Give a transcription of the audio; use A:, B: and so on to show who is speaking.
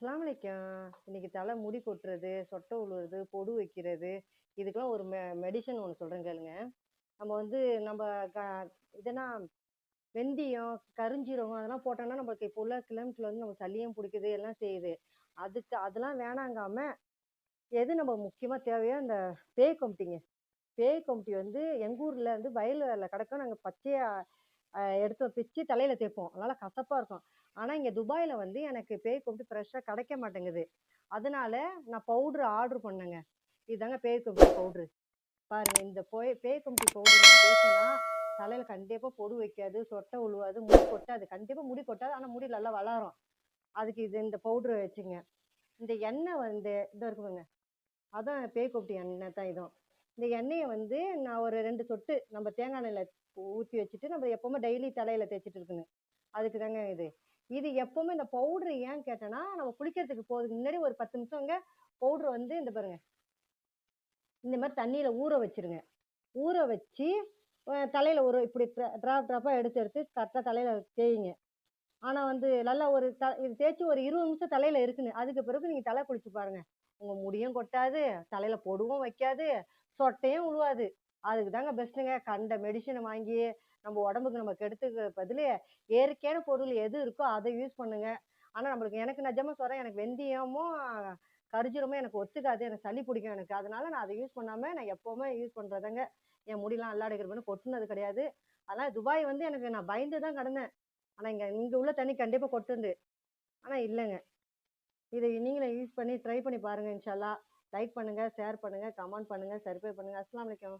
A: அஸ்லாம் அலைக்கும். இன்னைக்கு தலை முடி கொட்டுறது, சொட்டை உழுவுறது பொடு வைக்கிறது, இதுக்கெல்லாம் ஒரு மெ மெடிசன் ஒன்று சொல்கிறேன் கேளுங்க. நம்ம வந்து நம்ம க இதனா வெந்தயம், கருஞ்சீரகம் அதெல்லாம் போட்டோம்னா, நம்மளுக்கு இப்போ உள்ள கிலோமீட்டர் வந்து நம்ம சளியும் பிடிக்குது எல்லாம் செய்யுது. அதுக்கு அதெல்லாம் வேணாங்காம, எது நம்ம முக்கியமாக தேவையோ அந்த பேய் கொமட்டிங்க. பேய் கொமட்டி வந்து எங்கள் ஊரில் வந்து வேலை கிடக்கும். நாங்கள் பச்சையா எடுத்து பிச்சு தலையில தேய்ப்போம். நல்லா கசப்பா இருக்கும். ஆனா, இங்க துபாயில் வந்து எனக்கு பேய் கொமட்டி ஃப்ரெஷ்ஷாக கிடைக்க மாட்டேங்குது. அதனால நான் பவுடர் ஆர்டர் பண்ணேங்க. இதுதாங்க பேய் கொமட்டி பவுடரு. பாருங்க இந்த போய் பேய் கொமட்டி பவுடர் பேசினா தலையில் தலையில கண்டிப்பா பொடு வைக்காது, சொட்டை உழுவாது முடி கொட்டாது. கண்டிப்பா முடி கொட்டாது. ஆனா, முடி நல்லா வளரும். அதுக்கு இது இந்த பவுடர் வச்சுங்க. இந்த எண்ணெய் வந்து இதோ இருக்குதுங்க அதான் பேய் கொமட்டி எண்ணெய் தான் இதுவும். இந்த எண்ணெயை வந்து நான் ஒரு ரெண்டு சொட்டு நம்ம தேங்காய் எண்ணெயில் ஊற்றி வச்சுட்டு, நம்ம எப்போவுமே டெய்லி தலையில் தேய்ச்சிட்டு இருக்கணும். அதுக்கு தாங்க இது. இது எப்பவுமே இந்த பவுடர் ஏன் கேட்டேன்னா, நம்ம குளிக்கிறதுக்கு போகிறதுக்கு முன்னாடி ஒரு பத்து நிமிஷம்ங்க பவுடர் வந்து இந்த பாருங்க. இந்த மாதிரி தண்ணியில் ஊற வச்சுருங்க. ஊற வச்சு தலையில் ஒரு இப்படி ட்ரா ட்ராப் ட்ராப்பாக எடுத்து எடுத்து கரெக்டாக தலையில் தேய்ங்க. ஆனால் வந்து நல்லா ஒரு த இது தேய்ச்சி ஒரு 20 நிமிஷம் தலையில் இருக்குன்னு. அதுக்கு பிறகு நீங்கள் தலை குளிச்சு பாருங்கள் உங்க முடியும் கொட்டாது, தலையில பொடுவும் வைக்காது, சொட்டையும் விழுவாது. அதுக்கு தாங்க பெஸ்ட்டுங்க. கண்ட மெடிசனை வாங்கி நம்ம உடம்புக்கு நம்ம கெடுத்துக்க பதிலே இயற்கையான பொருள் எது இருக்கோ அதை யூஸ் பண்ணுங்க. ஆனா, நம்மளுக்கு எனக்கு நிஜமா சொல்கிறேன் எனக்கு வெந்தயமும், கருஞ்சீரகமும் எனக்கு ஒத்துக்காது. எனக்கு சளி பிடிக்கும் எனக்கு. அதனால நான் அதை யூஸ் பண்ணாம, நான் எப்பவுமே யூஸ் பண்றதுதாங்க. என் முடியெலாம் அல்லாட கொட்டுனது கிடையாது. அதனால துபாய் வந்து எனக்கு நான் பயந்து தான் கிடந்தேன். ஆனா, இங்க இங்க உள்ள தண்ணி கண்டிப்பா கொட்டுண்டு ஆனா இல்லைங்க இதை நீங்களும் யூஸ் பண்ணி ட்ரை பண்ணி பாருங்கள் இன்ஷால்லா. லைக் பண்ணுங்கள் ஷேர் பண்ணுங்கள் கமெண்ட் பண்ணுங்கள் சப்ஸ்கிரைப் பண்ணுங்கள் அஸ்லாம் வலைக்கம்